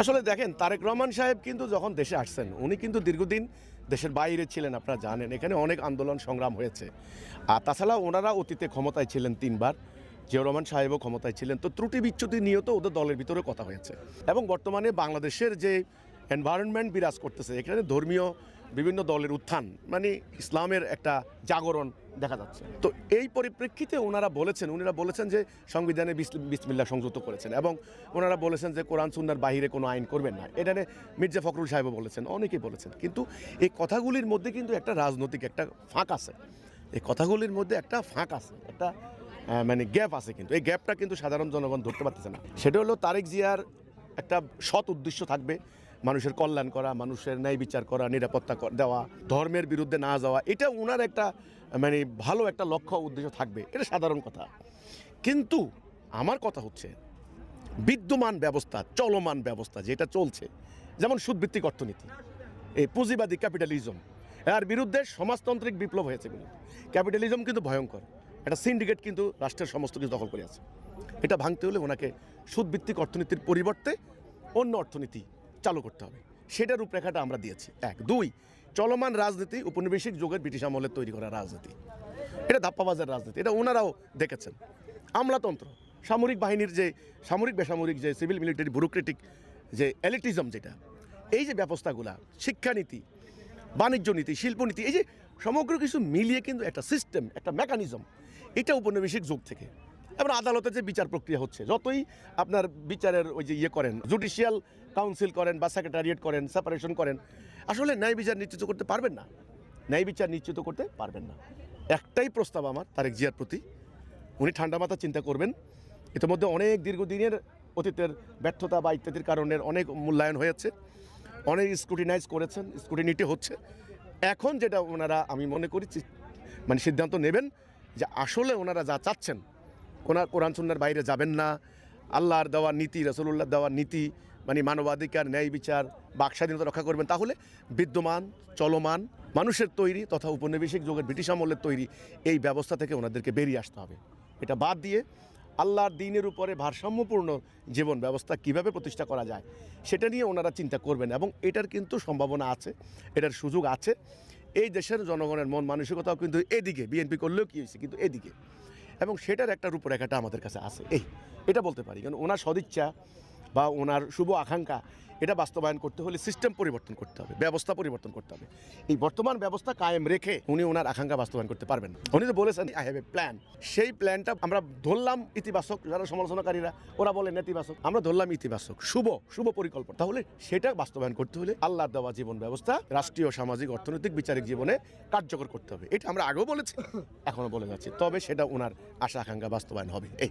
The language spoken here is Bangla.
আসলে দেখেন, তারেক রহমান সাহেব কিন্তু যখন দেশে আসছেন, উনি কিন্তু দীর্ঘদিন দেশের বাইরে ছিলেন, আপনারা জানেন। এখানে অনেক আন্দোলন সংগ্রাম হয়েছে। আর তাছাড়া ওনারা অতীতে ক্ষমতায় ছিলেন তিনবার, জিয়াউর রহমান সাহেবও ক্ষমতায় ছিলেন। তো ত্রুটি বিচ্যুতি নিয়েও তো ওদের দলের ভিতরে কথা হয়েছে। এবং বর্তমানে বাংলাদেশের যে এনভায়রনমেন্ট বিরাজ করতেছে, এখানে ধর্মীয় বিভিন্ন দলের উত্থান মানে ইসলামের একটা জাগরণ দেখা যাচ্ছে। তো এই পরিপ্রেক্ষিতে ওনারা বলেছেন ওনারা বলেছেন যে সংবিধানে বিস- বিসমিল্লাহ সংযুক্ত করেছেন এবং ওনারা বলেছেন যে কোরআন সুন্নার বাহিরে কোনো আইন করবেন না। এটা মির্জা ফখরুল সাহেবও বলেছেন, অনেকেই বলেছেন। কিন্তু এই কথাগুলির মধ্যে কিন্তু একটা রাজনৈতিক একটা ফাঁক আছে। এই কথাগুলির মধ্যে একটা ফাঁক আছে, একটা মানে গ্যাপ আছে কিন্তু। এই গ্যাপটা কিন্তু সাধারণ জনগণ ধরতে পারতেছে না। সেটা হলো তারেক জিয়ার একটা সৎ উদ্দেশ্য থাকবে। মানুষের কল্যাণ করা, মানুষের ন্যায় বিচার করা, নিরাপত্তা দেওয়া, ধর্মের বিরুদ্ধে না যাওয়া, এটা ওনার একটা মানে ভালো একটা লক্ষ্য উদ্দেশ্য থাকবে। এটা সাধারণ কথা। কিন্তু আমার কথা হচ্ছে, বিদ্যমান ব্যবস্থা, চলমান ব্যবস্থা যেটা চলছে, যেমন সুদভিত্তিক অর্থনীতি, এই পুঁজিবাদী ক্যাপিটালিজম, এর বিরুদ্ধে সমাজতান্ত্রিক বিপ্লব হয়েছে কিন্তু। ক্যাপিটালিজম কিন্তু ভয়ঙ্কর। একটা সিন্ডিকেট কিন্তু রাষ্ট্রের সমস্ত কিছু দখল করে আছে। এটা ভাঙতে হলে ওনাকে সুদভিত্তিক অর্থনীতির পরিবর্তে অন্য অর্থনীতি চালু করতে হবে। সেটার রূপরেখাটা আমরা দিয়েছি। এক। দুই, চলমান রাজনীতি উপনিবেশিক যুগের ব্রিটিশ আমলের তৈরি করা রাজনীতি। এটা ধাপ্পাবাজের রাজনীতি, এটা ওনারাও দেখেছেন। আমলাতন্ত্র, সামরিক বাহিনীর যে সামরিক, বেসামরিক যে সিভিল মিলিটারি ব্যুরোক্রেটিক যে এলিটিজম যেটা, এই যে ব্যবস্থাগুলা, শিক্ষানীতি, বাণিজ্য নীতি শিল্পনীতি এই যে সমগ্র কিছু মিলিয়ে কিন্তু একটা সিস্টেম একটা মেকানিজম এটা উপনিবেশিক যুগ থেকে। এবার আদালতের যে বিচার প্রক্রিয়া হচ্ছে, যতই আপনার বিচারের ওই যে ইয়ে করেন, জুডিশিয়াল কাউন্সিল করেন বা সেক্রেটারিয়েট করেন, সেপারেশন করেন, আসলে ন্যায় বিচার নিশ্চিত করতে পারবেন না। ন্যায় বিচার নিশ্চিত করতে পারবেন না। একটাই প্রস্তাব আমার, তারেক জিয়ার প্রতি, উনি ঠান্ডা মাথা চিন্তা করবেন। ইতিমধ্যে অনেক দীর্ঘদিনের অতীতের ব্যর্থতা বা ইত্যাদির কারণে অনেক মূল্যায়ন হয়েছে অনেক স্ক্রুটিনাইজ করেছেন স্ক্রুটিনিটি হচ্ছে। এখন যেটা ওনারা, আমি মনে করি মানে সিদ্ধান্ত নেবেন যে আসলে ওনারা যা চাচ্ছেন কোনা কোরআন সুন্নার বাইরে যাবেন না। আল্লাহর দেওয়া নীতি রসুল্লাহ দেওয়া নীতি মানে মানবাধিকার, ন্যায় বিচার, বাক স্বাধীনতা রক্ষা করবেন, তাহলে বিদ্যমান, চলমান, মানুষের তৈরি তথা উপনিবেশিক যুগের ব্রিটিশ আমলের তৈরি এই ব্যবস্থা থেকে ওনাদেরকে বেরিয়ে আসতে হবে। এটা বাদ দিয়ে আল্লাহর দিনের উপরে ভারসাম্যপূর্ণ জীবন ব্যবস্থা কীভাবে প্রতিষ্ঠা করা যায়, সেটা নিয়ে ওনারা চিন্তা করবেন এবং এটার কিন্তু সম্ভাবনা আছে, এটার সুযোগ আছে। এই দেশের জনগণের মন, মানসিকতাও কিন্তু এদিকে, বিএনপি করলেও কী হয়েছে, কিন্তু এদিকে। এবং সেটার একটা রূপরেখাটা আমাদের কাছে আছে। এই এটা বলতে পারি। কারণ ওনার সদিচ্ছা বা ওনার শুভ আকাঙ্ক্ষা, এটা বাস্তবায়ন করতে হলে সিস্টেম পরিবর্তন করতে হবে, ব্যবস্থা পরিবর্তন করতে হবে। এই বর্তমান ব্যবস্থা কায়েম রেখে উনি ওনার আকাঙ্ক্ষা বাস্তবায়ন করতে পারবেন। উনি তো বলেছেন আই হ্যাভ এ প্ল্যান সেই প্ল্যানটা আমরা ধরলাম ইতিবাচক, যারা সমালোচনাকারীরা, ওরা বলে নেতিবাচক। আমরা ধরলাম ইতিবাচক, শুভ শুভ পরিকল্পনা। তাহলে সেটা বাস্তবায়ন করতে হলে আল্লাহ দেওয়া জীবন ব্যবস্থা, রাষ্ট্রীয়, সামাজিক, অর্থনৈতিক বিচারিক জীবনে কার্যকর করতে হবে। এটা আমরা আগেও বলেছি এখনও বলে যাচ্ছি। তবে সেটা ওনার আশা আকাঙ্ক্ষা বাস্তবায়ন হবে। এই।